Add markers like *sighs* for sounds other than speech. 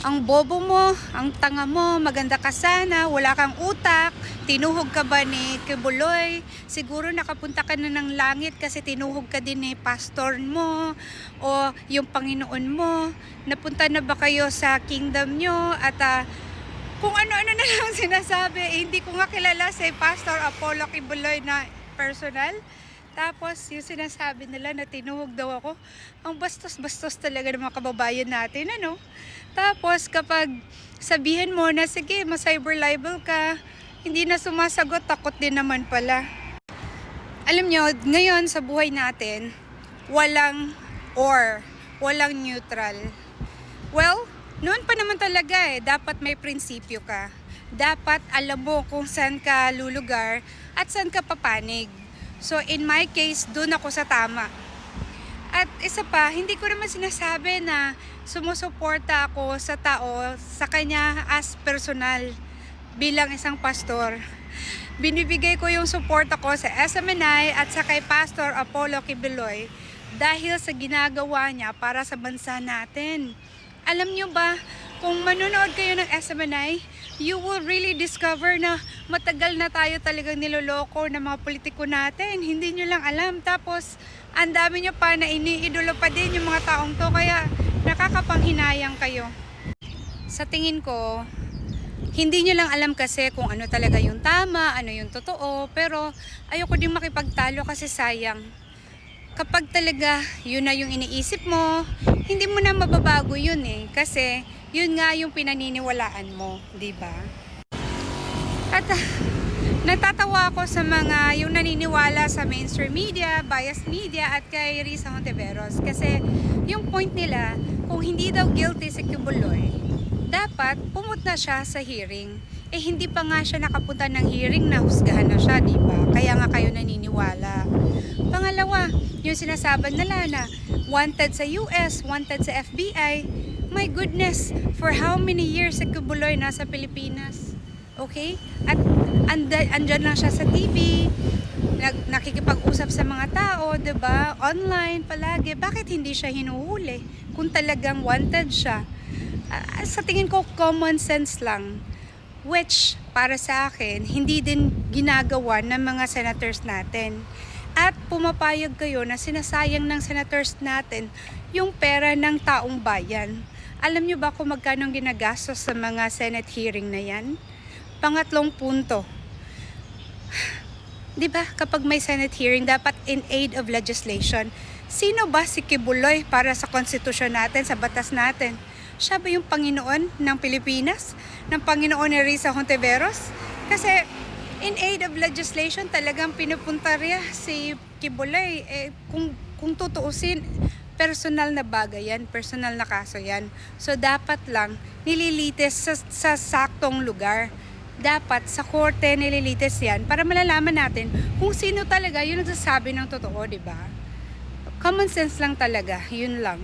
ang bobo mo, ang tanga mo, maganda ka sana, wala kang utak, tinuhog ka ba ni Kibuloy? Siguro nakapunta ka na ng langit kasi tinuhog ka din ni pastor mo o yung Panginoon mo. Napunta na ba kayo sa kingdom nyo at ah, kung ano-ano na lang *laughs* sinasabi, eh, hindi ko nga kilala si Pastor Apollo Kibuloy na personal. Tapos yung sinasabi nila na tinuhog daw ako, ang bastos-bastos talaga ng mga kababayan natin, ano? Tapos kapag sabihin mo na sige, ma-cyber libel ka, hindi na sumasagot, takot din naman pala. Alam nyo, ngayon sa buhay natin, walang or, walang neutral. Well, noon pa naman talaga eh, dapat may prinsipyo ka. Dapat alam mo kung saan ka lulugar at saan ka papanig. So in my case, doon ako sa tama. At isa pa, hindi ko naman sinasabi na sumusuporta ako sa tao sa kanya as personal bilang isang pastor. Binibigay ko yung suporta ko sa SMNI at sa kay Pastor Apollo Kibiloy dahil sa ginagawa niya para sa bansa natin. Alam nyo ba, kung manonood kayo ng SMNI, you will really discover na matagal na tayo talagang niloloko ng mga politiko natin. Hindi nyo lang alam. Tapos, ang dami nyo pa na iniidolo pa din yung mga taong to. Kaya, nakakapanghinayang kayo. Sa tingin ko, hindi nyo lang alam kasi kung ano talaga yung tama, ano yung totoo. Pero, ayoko din makipagtalo kasi sayang kapag talaga yun na yung iniisip mo, hindi mo na mababago yun eh. Kasi yun nga yung pinaniniwalaan mo, di ba? At natatawa ako sa mga yung naniniwala sa mainstream media, biased media at kay Risa Hontiveros. Kasi yung point nila, kung hindi daw guilty si Kibuloy, dapat pumunta siya sa hearing. Eh hindi pa nga siya nakapunta ng hearing na husgahan na siya, di ba? Kaya nga kayo naniniwala. Pangalawa, yung sinasabi nila na wanted sa US, wanted sa FBI. My goodness, for how many years si Kibuloy nasa Pilipinas? Okay? At anda, andyan lang siya sa TV, nag, nakikipag-usap sa mga tao, ba? Online palagi. Bakit hindi siya hinuhuli? Kung talagang wanted siya. Ah, sa tingin ko, common sense lang. Which, para sa akin, hindi din ginagawa ng mga senators natin. At pumapayag kayo na sinasayang ng senators natin yung pera ng taong bayan. Alam nyo ba kung magkano ang ginagastos sa mga Senate hearing na yan? Pangatlong punto. *sighs* 'Di ba kapag may Senate hearing dapat in aid of legislation. Sino ba si Kibuloy para sa konstitusyon natin, sa batas natin? Siya ba yung Panginoon ng Pilipinas? Ng Panginoon ni Risa Hontiveros? Kasi in aid of legislation talagang pinupunta rin si Kibuloy. Eh, kung, kung tutuusin, personal na bagay yan, personal na kaso yan. So dapat lang nililitis sa, sa saktong lugar. Dapat sa korte nililitis yan para malalaman natin kung sino talaga yung nagsasabi ng totoo, di ba? Common sense lang talaga, yun lang.